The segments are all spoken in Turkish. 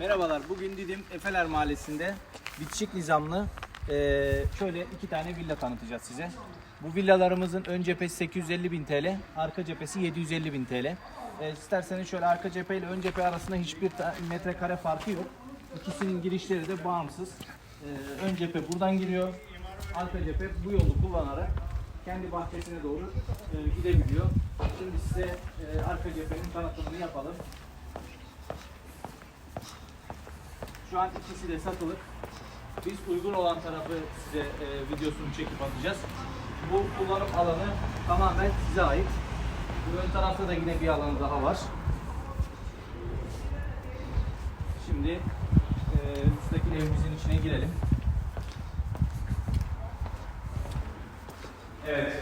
Merhabalar. Bugün Didim Efeler Mahallesi'nde bitişik nizamlı eee, şöyle iki tane villa tanıtacağız size. Bu villalarımızın ön cephesi 850 bin TL, arka cephesi 750 bin TL. Eee, isterseniz şöyle arka cephe ile ön cephe arasında hiçbir metrekare farkı yok. İkisinin girişleri de bağımsız. Eee, ön cephe buradan giriyor, arka cephe bu yolu kullanarak kendi bahçesine doğru eee, gidebiliyor. Şimdi size arka cephenin tanıtımını yapalım. Şu an ikisi de satılık. Biz uygun olan tarafı size e, videosunu çekip atacağız. Bu kullanım alanı tamamen size ait. Bu ön tarafta da yine bir alan daha var. Şimdi e, üstteki evimizin içine girelim. Evet.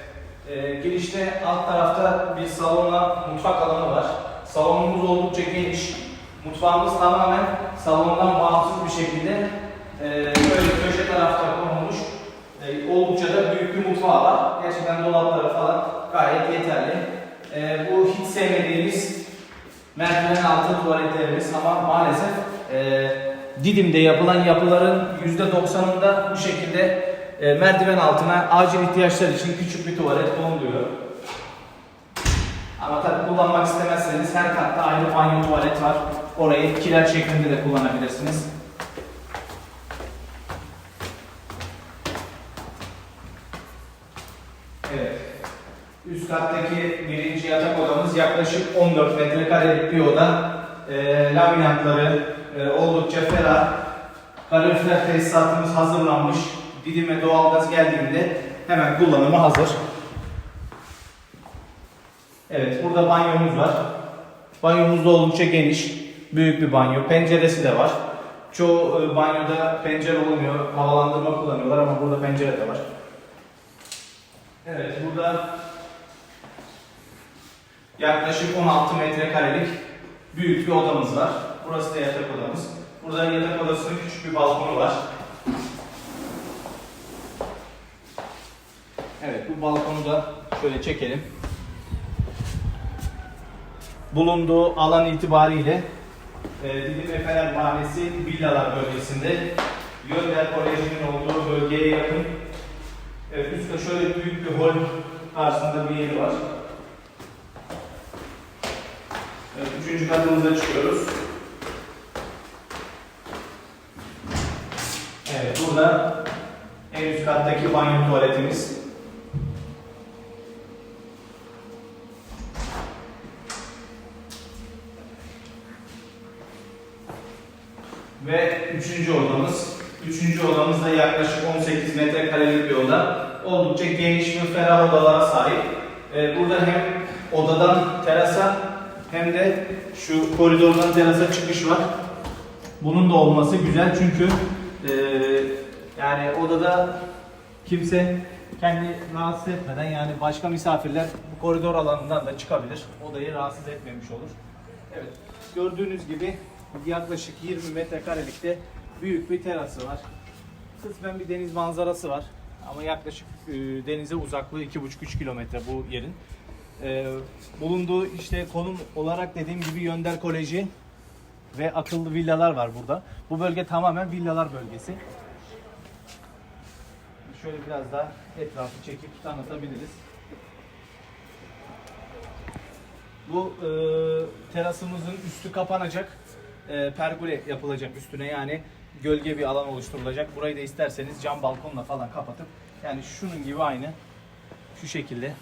E, girişte alt tarafta bir salonla mutfak alanı var. Salonumuz oldukça geniş. Mutfağımız tamamen salondan bağımsız bir şekilde e, böyle köşe tarafta konulmuş. E, oldukça da büyük bir mutfağı var. Gerçekten dolapları falan gayet yeterli. E, bu hiç sevmediğimiz merdiven altı tuvaletlerimiz ama maalesef e, Didim'de yapılan yapıların %90'ında bu şekilde e, merdiven altına acil ihtiyaçlar için küçük bir tuvalet konuluyor. Ama tabii kullanmak istemezseniz her katta ayrı banyo tuvalet var. Orayı kiler şeklinde de kullanabilirsiniz. Evet. Üst kattaki birinci yatak odamız yaklaşık 14 metrekarelik bir oda. E, laminatları e, oldukça ferah. Kalorifer tesisatımız hazırlanmış. Didim'e doğalgaz geldiğinde hemen kullanıma hazır. Evet, burada banyomuz var. Banyomuz da oldukça geniş. Büyük bir banyo. Penceresi de var. Çoğu e, banyoda pencere olmuyor. Havalandırma kullanıyorlar ama burada pencere de var. Evet, burada yaklaşık 16 metrekarelik büyük bir odamız var. Burası da yatak odamız. Burada yatak odasının küçük bir balkonu var. Evet, bu balkonu da şöyle çekelim bulunduğu alan itibariyle e, Didim Efeler Mahallesi Villalar bölgesinde Yönder Koleji'nin olduğu bölgeye yakın evet, üstte şöyle büyük bir hol tarzında bir yeri var. Evet, üçüncü katımıza çıkıyoruz. Evet, burada en üst kattaki banyo tuvaletimiz. Ve üçüncü odamız. Üçüncü odamız da yaklaşık 18 metrekarelik bir oda. Oldukça geniş ve ferah odalara sahip. Ee, burada hem odadan terasa hem de şu koridordan terasa çıkış var. Bunun da olması güzel çünkü e, yani odada kimse kendi rahatsız etmeden yani başka misafirler bu koridor alanından da çıkabilir. Odayı rahatsız etmemiş olur. Evet. Gördüğünüz gibi yaklaşık 20 metrekarelikte büyük bir terası var. Kısmen bir deniz manzarası var. Ama yaklaşık e, denize uzaklığı 2,5-3 kilometre bu yerin. E, bulunduğu işte konum olarak dediğim gibi Yönder Koleji ve akıllı villalar var burada. Bu bölge tamamen villalar bölgesi. Şöyle biraz daha etrafı çekip tanıtabiliriz. Bu e, terasımızın üstü kapanacak. E, pergole yapılacak üstüne yani gölge bir alan oluşturulacak. Burayı da isterseniz cam balkonla falan kapatıp yani şunun gibi aynı şu şekilde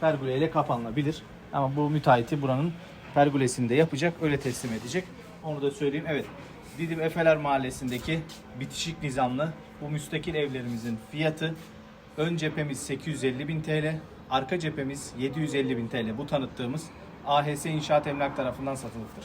pergole ile kapanabilir. Ama bu müteahhiti buranın pergolesini de yapacak, öyle teslim edecek. Onu da söyleyeyim. Evet. Didim Efeler Mahallesi'ndeki bitişik nizamlı bu müstakil evlerimizin fiyatı ön cephemiz 850 bin TL, arka cephemiz 750 bin TL. Bu tanıttığımız AHS İnşaat Emlak tarafından satılıktır.